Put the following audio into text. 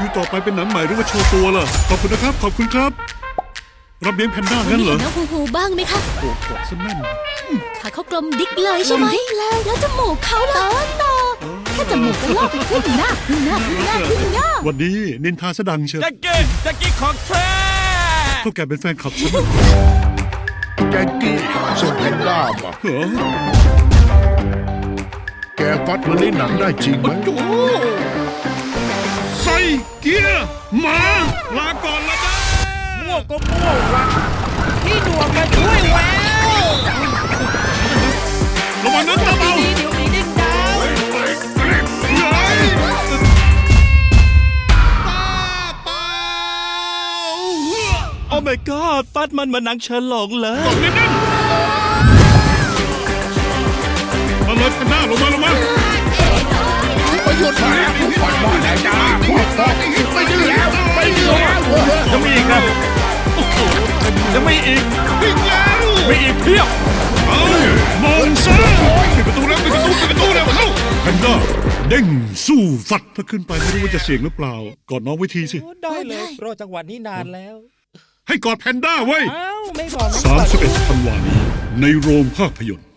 คิวต่อไปเป็นหนังใหม่หรือว่าโชว์ตัวล่ะ ขอบคุณนะครับ ขอบคุณครับ รับเลี้ยงแพนด้างั้นเหรอน้องฮูฮูบ้างไหมคะโอ้โหซะแน่นขาเขากลมดิกเลยใช่ไหมแล้วแล้วจมูกเขาล่ะโตแค่จมูกก็ลอกไปขึ้นหน้าขึ้นหน้าขึ้นหน้าขึ้นหน้าวันนี้นินทาซะดังเชียวแจ็คกี้แจ็คกี้ของแท้เท่าแกเป็นแฟนคลับฉันเหรอแจ็คกี้ส่งแพนด้ามาเหรอแกฟัดมันในหนังได้จริงไหม โอ้ใส่เกียร์มาลาก่อนละบ้ามั่วก็มั่ววะพี่ดวงมาช่วยแล้วระวังนะตาเบาดีเดี๋ยวนี้ดิ้นดาวเฮ้ยตาเปาโอ้ my god ฟัดมันเหมาหนังเฉินหลงเลยตบนิดนึง ประโยชน์แล้ปล่อยมาแล้วจ้าพวกพวกไม่ดื้อแล้วไม่ดื้อแล้วยังมีอีกนะโอ้โหยังมีอีกวิ่งแล้วมีอีกเพียบเอามองซะปิดประตูแล้วปิดประตูปิดประตูแล้วเข้าแพนด้าเด้งสู้ฟัดถ้าขึ้นไปไม่รู้ว่าจะเสี่ยงหรือเปล่า กอดน้องไว้ทีสิ ได้เลยรอจังหวะนี้นานแล้ว ให้กอดแพนด้าไว้อ้าวไม่บอกนะ 31ธันวานี้ในโรงภาพยนตร์